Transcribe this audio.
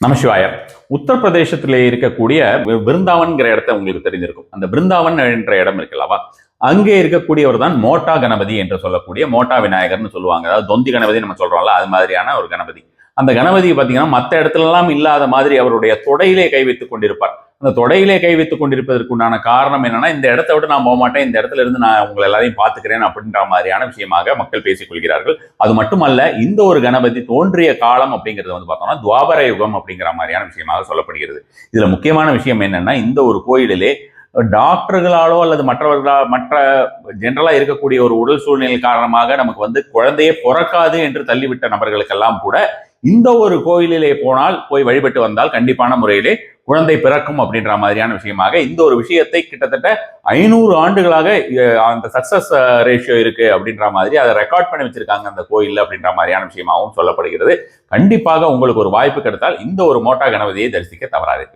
நமசிவாய உத்தரப்பிரதேசத்திலே இருக்கக்கூடிய வி- விருந்தாவன்கிற இடத்த உங்களுக்கு தெரிஞ்சிருக்கும் அந்த பிருந்தாவன் என்ற இடம் இருக்குல்லவா அங்கே இருக்கக்கூடியவர் தான் மோட்டா கணபதி என்று சொல்லக்கூடிய மோட்டா விநாயகர்னு சொல்லுவாங்க. அதாவது தொந்தி கணபதி நம்ம சொல்றோம்ல அது மாதிரியான ஒரு கணபதி. அந்த கணபதி பார்த்தீங்கன்னா மற்ற இடத்துலலாம் இல்லாத மாதிரி அவருடைய தொடையிலே கை வைத்துக் கொண்டிருப்பார். அந்த தொடையிலே கை வைத்துக் கொண்டிருப்பதற்குண்டான காரணம் என்னன்னா இந்த இடத்த விட்டு நான் போக மாட்டேன் இந்த இடத்துல இருந்து நான் உங்களை எல்லாரையும் பார்த்துக்கிறேன் அப்படின்ற மாதிரியான விஷயமாக மக்கள் பேசிக் கொள்கிறார்கள். அது மட்டுமல்ல இந்த ஒரு கணபதி தோன்றிய காலம் அப்படிங்கிறது வந்து பார்த்தோம்னா துவாபர யுகம் அப்படிங்கிற மாதிரியான விஷயமாக சொல்லப்படுகிறது. இதுல முக்கியமான விஷயம் என்னன்னா இந்த ஒரு கோயிலிலே டாக்டர்களாலோ அல்லது மற்றவர்களா மற்ற ஜென்ரலாக இருக்கக்கூடிய ஒரு உடல் சூழ்நிலை காரணமாக நமக்கு வந்து குழந்தையே பிறக்காது என்று தள்ளிவிட்ட நபர்களுக்கெல்லாம் கூட இந்த ஒரு கோயிலிலே போனால் போய் வழிபட்டு வந்தால் கண்டிப்பான முறையிலே குழந்தை பிறக்கும் அப்படின்ற மாதிரியான விஷயமாக இந்த ஒரு விஷயத்தை கிட்டத்தட்ட ஐநூறு ஆண்டுகளாக அந்த சக்சஸ் ரேஷியோ இருக்கு அப்படின்ற மாதிரி அதை ரெக்கார்ட் பண்ணி வச்சிருக்காங்க அந்த கோயில் அப்படின்ற மாதிரியான விஷயமாகவும் சொல்லப்படுகிறது. கண்டிப்பாக உங்களுக்கு ஒரு வாய்ப்பு கிடைத்தால் இந்த ஒரு மோட்டா கணபதியை தரிசிக்க தவறாது